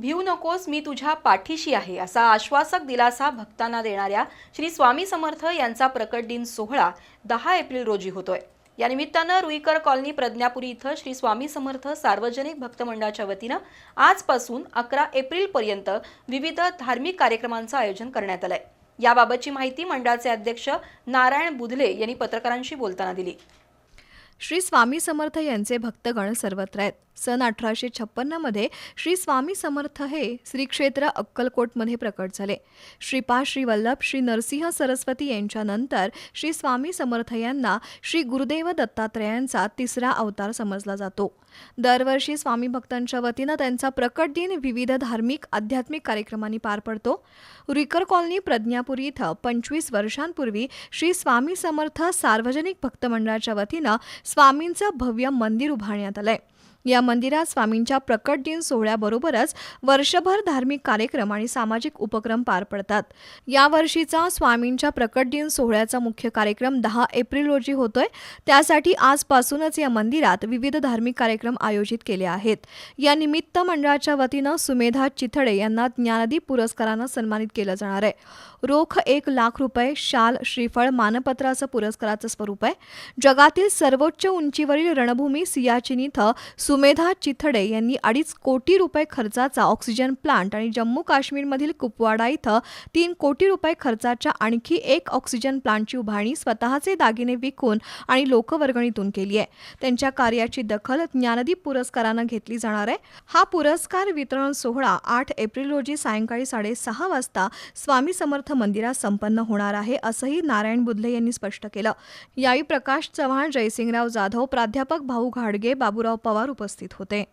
भिऊ नकोस मी तुझ्या पाठीशी आहे असा आश्वासक दिलासा भक्तांना देणाऱ्या श्री स्वामी समर्थ यांचा प्रकट दिन सोहळा दहा एप्रिल रोजी होतोय. या निमित्तानं रुईकर कॉलनी प्रज्ञापुरी इथं श्री स्वामी समर्थ सार्वजनिक भक्त मंडळाच्या वतीनं आजपासून अकरा एप्रिलपर्यंत विविध धार्मिक कार्यक्रमांचं आयोजन करण्यात आलंय. याबाबतची माहिती मंडळाचे अध्यक्ष नारायण बुधले यांनी पत्रकारांशी बोलताना दिली. श्री स्वामी समर्थ यांचे भक्तगण सर्वत्र आहेत. सन अठराशे छप्पन्नमध्ये श्री स्वामी समर्थ हे श्री क्षेत्र अक्कलकोटमध्ये प्रकट झाले. श्रीपा श्री वल्लभ श्री नरसिंह सरस्वती यांच्यानंतर श्री स्वामी समर्थ यांना श्री गुरुदेव दत्तात्रयांचा तिसरा अवतार समजला जातो. दरवर्षी स्वामी भक्तांच्या वतीनं त्यांचा प्रकट दिन विविध धार्मिक आध्यात्मिक कार्यक्रमांनी पार पडतो. रिकर कॉलनी प्रज्ञापुरी इथं पंचवीस वर्षांपूर्वी श्री स्वामी समर्थ सार्वजनिक भक्त मंडळाच्या वतीनं स्वामींचं भव्य मंदिर उभारण्यात आलंय. या मंदिरात स्वामींच्या प्रकट दिन सोहळ्याबरोबरच वर्षभर धार्मिक कार्यक्रम आणि सामाजिक उपक्रम पार पडतात. यावर्षीचा स्वामींच्या प्रकट दिन सोहळ्याचा मुख्य कार्यक्रम दहा एप्रिल रोजी होतोय. त्यासाठी आजपासूनच या मंदिरात विविध धार्मिक कार्यक्रम आयोजित केले आहेत. या निमित्त मंडळाच्या वतीनं सुमेधा चिथडे यांना ज्ञानदीप पुरस्कारानं सन्मानित केलं जाणार आहे. रोख एक लाख रुपये शाल श्रीफळ मानपत्राचं पुरस्काराचं स्वरूप आहे. जगातील सर्वोच्च उंचीवरील रणभूमी सियाचिन इथं सुमेधा चिथडे यांनी अडीच कोटी रुपये खर्चाचा ऑक्सिजन प्लांट आणि जम्मू काश्मीरमधील कुपवाडा इथं तीन कोटी रुपये खर्चाच्या आणखी एक ऑक्सिजन प्लांटची उभारणी स्वतःचे दागिने विकून आणि लोकवर्गणीतून केली आहे. त्यांच्या कार्याची दखल ज्ञानदीप पुरस्कारानं घेतली जाणार आहे. हा पुरस्कार वितरण सोहळा आठ एप्रिल रोजी सायंकाळी साडेसहा वाजता स्वामी समर्थ मंदिरात संपन्न होणार आहे असंही नारायण बुधले यांनी स्पष्ट केलं. यावेळी प्रकाश चव्हाण जयसिंगराव जाधव प्राध्यापक भाऊ घाडगे बाबूराव पवार उपस्थित होते.